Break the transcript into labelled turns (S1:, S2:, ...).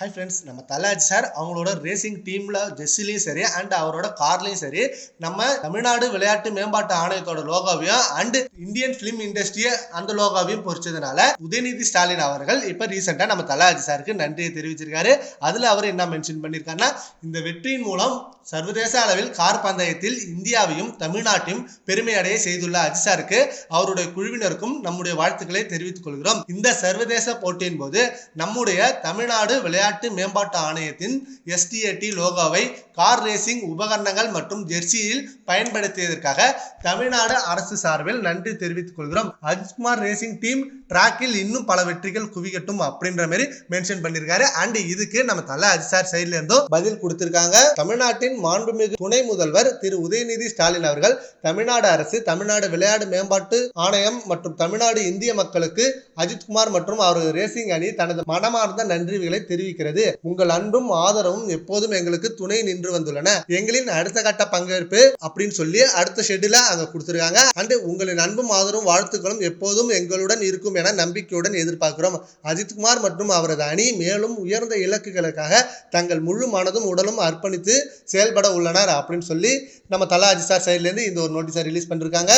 S1: Hi friends நம்ம தலாஜ் sir அவங்களோட racing டீமில் ஜெஸ்ஸிலையும் சரி அண்ட் அவரோட கார்லையும் சரி நம்ம தமிழ்நாடு விளையாட்டு மேம்பாட்டு ஆணையத்தோட லோகாவையும் அண்ட் இந்தியன் ஃபிலிம் இண்டஸ்ட்ரியை அந்த லோகாவையும் பொறிச்சதுனால உதயநிதி ஸ்டாலின் அவர்கள் இப்போ ரீசெண்டாக நம்ம தலாஜ் சாருக்கு நன்றியை தெரிவிச்சிருக்காரு. அதில் அவர் என்ன மென்ஷன் பண்ணியிருக்காருன்னா இந்த வெற்றியின் மூலம் சர்வதேச அளவில் கார் பந்தயத்தில் இந்தியாவையும் தமிழ்நாட்டையும் பெருமை அடைய செய்துள்ள அஜிசாருக்கு அவருடைய குழுவினருக்கும் நம்முடைய வாழ்த்துக்களை தெரிவித்துக் கொள்கிறோம். இந்த சர்வதேச போட்டியின் போது நம்முடைய தமிழ்நாடு விளையாட்டு மேம்பாட்டு ஆணையத்தின் எஸ்டிஏடி லோகோவை கார் ரேசிங் உபகரணங்கள் மற்றும் ஜெர்சியில் பயன்படுத்தியதற்காக தமிழ்நாடு அரசு சார்பில் நன்றி தெரிவித்துக் கொள்கிறோம். அஜ்குமார் ரேசிங் டீம் டிராக்கில் இன்னும் பல வெற்றிகள் குவிக்கட்டும் அப்படின்ற மாதிரி மென்ஷன் பண்ணியிருக்காரு அண்ட் இதுக்கு நம்ம தல அஜிசார் சைட்ல இருந்தும் பதில் கொடுத்திருக்காங்க. தமிழ்நாட்டின் மாண்புமிகு துணை முதல்வர் திரு உதயநிதி ஸ்டாலின் அவர்கள் தமிழ்நாடு அரசு தமிழ்நாடு விளையாட்டு மேம்பாட்டு ஆணையம் மற்றும் தமிழ்நாடு இந்திய மக்களுக்கு அஜித்குமார் மற்றும் அவரது ரேசிங் அணி தனது மனமார்ந்த நன்றிகளை இருக்கிறது. உங்கள் அன்பும் ஆதரவும் எப்போதும் எங்களுக்கு துணை நின்று வந்துள்ளன. எங்களின் அடுத்த கட்ட பங்கேற்பு அப்படின்னு சொல்லி அடுத்த ஷெட்யூல அங்க கொடுத்துருக்காங்க. அண்ட் உங்களின் அன்பும் ஆதரவும் வாழ்த்துக்களும் எப்போதும் எங்களுடன் இருக்கும் என நம்பிக்கையுடன் எதிர்பார்க்கிறோம். அஜித்குமார் மற்றும் அவரது அணி மேலும் உயர்ந்த இலக்குகளுக்காக தங்கள் முழு மனதும் உடலும் அர்ப்பணித்து செயல்பட உள்ளனர் அப்படின்னு சொல்லி நம்ம தலா அஜித் சார் சைட்லேருந்து இந்த ஒரு நோட்டீஸை ரிலீஸ் பண்ணிருக்காங்க.